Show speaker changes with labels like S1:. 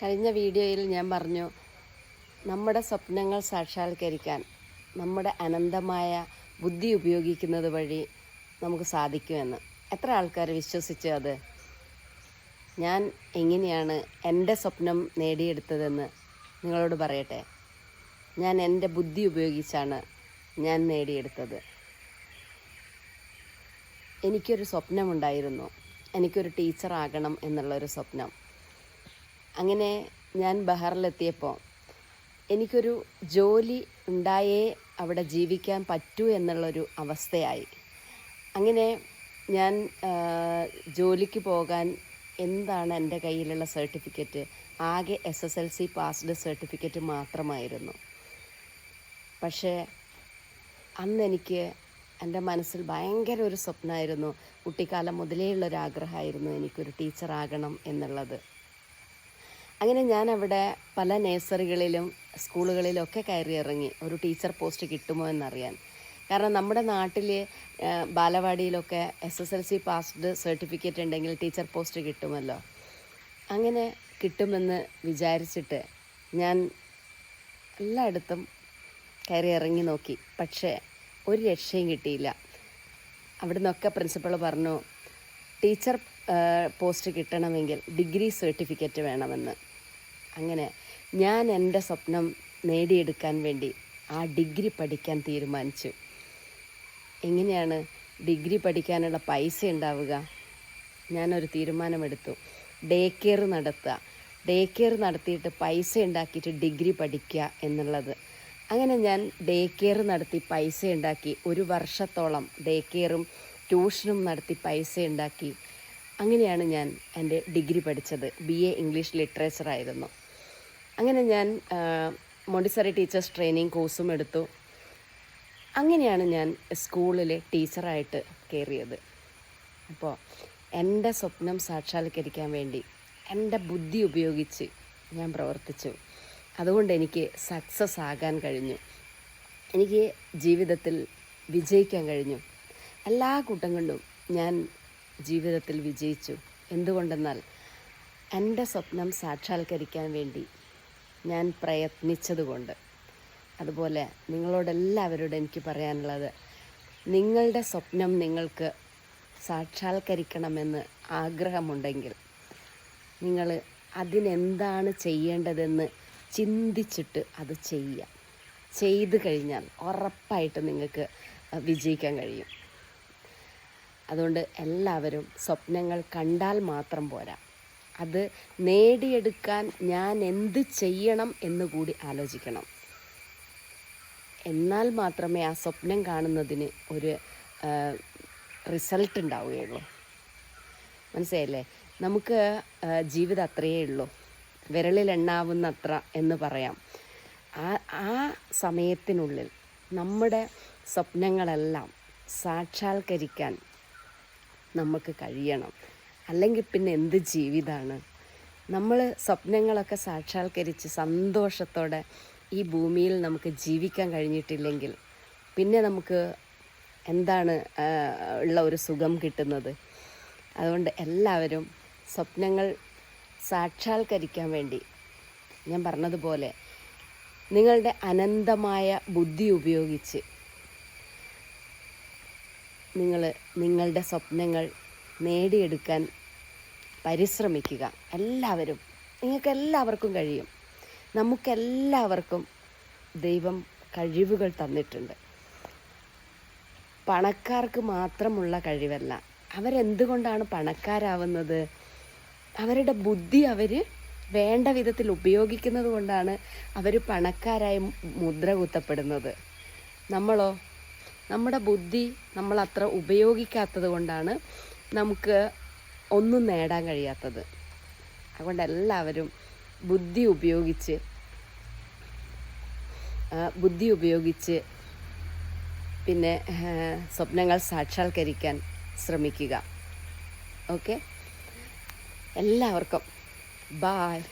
S1: കഴിഞ്ഞ വീഡിയോയിൽ ഞാൻ പറഞ്ഞു നമ്മുടെ സ്വപ്നങ്ങൾ സാക്ഷാത്കരിക്കാൻ നമ്മുടെ അനന്തമായ ബുദ്ധി ഉപയോഗിക്കുന്നത് വഴി നമുക്ക് സാധിക്കുമെന്ന്. എത്ര ആൾക്കാർ വിശ്വസിച്ചു അത്? ഞാൻ എങ്ങനെയാണ് എന്റെ സ്വപ്നം നേടിയെടുത്തതെന്ന് നിങ്ങളോട് പറയട്ടെ. ഞാൻ എന്റെ ബുദ്ധി ഉപയോഗിച്ചാണ് ഞാൻ നേടിയെടുത്തത്. എനിക്കൊരു സ്വപ്നമുണ്ടായിരുന്നു. എനിക്കൊരു ടീച്ചറാകണം എന്നുള്ളൊരു സ്വപ്നം. അങ്ങനെ ഞാൻ ബഹറിലെത്തിയപ്പോൾ എനിക്കൊരു ജോലി ഉണ്ടായേ അവിടെ ജീവിക്കാൻ പറ്റൂ എന്നുള്ളൊരു അവസ്ഥയായി. അങ്ങനെ ഞാൻ ജോലിക്ക് പോകാൻ എന്താണ് എന്റെ കയ്യിലുള്ള സർട്ടിഫിക്കറ്റ്? ആകെ S S L C passed certificate മാത്രമായിരുന്നു. പക്ഷേ അന്ന് എനിക്ക് എന്റെ മനസ്സിൽ ഭയങ്കര ഒരു സ്വപ്നമായിരുന്നു കുട്ടിക്കാലം മുതലേ ഉള്ളൊരാഗ്രഹമായിരുന്നു എനിക്കൊരു ടീച്ചറാകണം എന്നുള്ളത്. അങ്ങനെ ഞാൻ അവിടെ പല നേഴ്സറികളിലും സ്കൂളുകളിലൊക്കെ കയറി ഇറങ്ങി ഒരു ടീച്ചർ പോസ്റ്റ് കിട്ടുമോ എന്നറിയാൻ. കാരണം നമ്മുടെ നാട്ടിൽ ബാലവാടിയിലൊക്കെ S S L C passed certificate ഉണ്ടെങ്കിൽ ടീച്ചർ പോസ്റ്റ് കിട്ടുമല്ലോ. അങ്ങനെ കിട്ടുമെന്ന് വിചാരിച്ചിട്ട് ഞാൻ എല്ലായിടത്തും കയറി ഇറങ്ങി നോക്കി. പക്ഷേ ഒരു രക്ഷയും കിട്ടിയില്ല. അവിടെ നിന്നൊക്കെ പ്രിൻസിപ്പൾ പറഞ്ഞു ടീച്ചർ പോസ്റ്റ് കിട്ടണമെങ്കിൽ ഡിഗ്രി സർട്ടിഫിക്കറ്റ് വേണമെന്ന്. അങ്ങനെ ഞാൻ എന്റെ സ്വപ്നം നേടിയെടുക്കാൻ വേണ്ടി ആ ഡിഗ്രി പഠിക്കാൻ തീരുമാനിച്ചു. എങ്ങനെയാണ് ഡിഗ്രി പഠിക്കാനുള്ള പൈസ ഉണ്ടാവുക? ഞാനൊരു തീരുമാനമെടുത്തു. ഡേ കെയർ നടത്തുക. ഡേ കെയർ നടത്തിയിട്ട് പൈസ ഉണ്ടാക്കിയിട്ട് ഡിഗ്രി പഠിക്കുക എന്നുള്ളത്. അങ്ങനെ ഞാൻ ഡേ കെയർ നടത്തി പൈസ ഉണ്ടാക്കി. ഒരു വർഷത്തോളം ഡേ കെയറും ട്യൂഷനും നടത്തി പൈസ ഉണ്ടാക്കി. അങ്ങനെയാണ് ഞാൻ എന്റെ ഡിഗ്രി പഠിച്ചത്. ബി എ ഇംഗ്ലീഷ് ലിറ്ററേച്ചർ ആയിരുന്നു. അങ്ങനെ ഞാൻ മോണ്ടിസറി ടീച്ചേഴ്സ് ട്രെയിനിങ് കോഴ്സും എടുത്തു. അങ്ങനെയാണ് ഞാൻ സ്കൂളിലെ ടീച്ചറായിട്ട് കയറിയത്. അപ്പോൾ എന്റെ സ്വപ്നം സാക്ഷാത്കരിക്കാൻ വേണ്ടി എന്റെ ബുദ്ധി ഉപയോഗിച്ച് ഞാൻ പ്രവർത്തിച്ചു. അതുകൊണ്ട് എനിക്ക് സക്സസ് ആകാൻ കഴിഞ്ഞു. എനിക്ക് ജീവിതത്തിൽ വിജയിക്കാൻ കഴിഞ്ഞു. എല്ലാ കൂട്ടം കൊണ്ടും ഞാൻ ജീവിതത്തിൽ വിജയിച്ചു. എന്തുകൊണ്ടെന്നാൽ എന്റെ സ്വപ്നം സാക്ഷാത്കരിക്കാൻ വേണ്ടി ഞാൻ പ്രയത്നിച്ചതുകൊണ്ട്. അതുപോലെ നിങ്ങളോടെല്ലാവരോടും എനിക്ക് പറയാനുള്ളത് നിങ്ങളുടെ സ്വപ്നം നിങ്ങൾക്ക് സാക്ഷാത്കരിക്കണമെന്ന് ആഗ്രഹമുണ്ടെങ്കിൽ നിങ്ങൾ അതിനെന്താണ് ചെയ്യേണ്ടതെന്ന് ചിന്തിച്ചിട്ട് അത് ചെയ്യുക. ചെയ്തു കഴിഞ്ഞാൽ ഉറപ്പായിട്ട് നിങ്ങൾക്ക് വിജയിക്കാൻ കഴിയും. അതുകൊണ്ട് എല്ലാവരും സ്വപ്നങ്ങൾ കണ്ടാൽ മാത്രം പോരാ. അത് നേടിയെടുക്കാൻ ഞാൻ എന്ത് ചെയ്യണം എന്ന് കൂടി ആലോചിക്കണം. എന്നാൽ മാത്രമേ ആ സ്വപ്നം കാണുന്നതിന് ഒരു റിസൾട്ട് ഉണ്ടാവുകയുള്ളൂ. മനസ്സിലായില്ലേ? നമുക്ക് ജീവിതം അത്രയേ ഉള്ളൂ. വിരളിലെണ്ണാവുന്നത്ര എന്ന് പറയാം. ആ ആ സമയത്തിനുള്ളിൽ നമ്മുടെ സ്വപ്നങ്ങളെല്ലാം സാക്ഷാത്കരിക്കാൻ നമുക്ക് കഴിയണം. അല്ലെങ്കിൽ പിന്നെ എന്ത് ജീവിതമാണ് നമ്മൾ സ്വപ്നങ്ങളൊക്കെ സാക്ഷാത്കരിച്ച് സന്തോഷത്തോടെ ഈ ഭൂമിയിൽ നമുക്ക് ജീവിക്കാൻ കഴിഞ്ഞിട്ടില്ലെങ്കിൽ പിന്നെ നമുക്ക് എന്താണ് ഉള്ള ഒരു സുഖം കിട്ടുന്നത്? അതുകൊണ്ട് എല്ലാവരും സ്വപ്നങ്ങൾ സാക്ഷാത്കരിക്കാൻ വേണ്ടി ഞാൻ പറഞ്ഞതുപോലെ നിങ്ങളുടെ അനന്തമായ ബുദ്ധി ഉപയോഗിച്ച് നിങ്ങൾ നിങ്ങളുടെ സ്വപ്നങ്ങൾ നേടിയെടുക്കാൻ പരിശ്രമിക്കുക. എല്ലാവരും നിങ്ങൾക്ക് എല്ലാവർക്കും കഴിയും. നമുക്കെല്ലാവർക്കും ദൈവം കഴിവുകൾ തന്നിട്ടുണ്ട്. പണക്കാർക്ക് മാത്രമുള്ള കഴിവല്ല അവരെന്തുകൊണ്ടാണ് പണക്കാരാവുന്നത്? അവരുടെ ബുദ്ധി അവർ വേണ്ട വിധത്തിൽ ഉപയോഗിക്കുന്നത് കൊണ്ടാണ് അവർ പണക്കാരായി മുദ്ര കുത്തപ്പെടുന്നത്. നമ്മളോ? നമ്മുടെ ബുദ്ധി നമ്മൾ അത്ര ഉപയോഗിക്കാത്തത് കൊണ്ടാണ് നമുക്ക് ഒന്നും നേടാൻ കഴിയാത്തത്. അതുകൊണ്ട് എല്ലാവരും ബുദ്ധി ഉപയോഗിച്ച് ബുദ്ധി ഉപയോഗിച്ച് പിന്നെ സ്വപ്നങ്ങൾ സാക്ഷാത്കരിക്കാൻ ശ്രമിക്കുക. ഓക്കെ? എല്ലാവർക്കും ബായ്.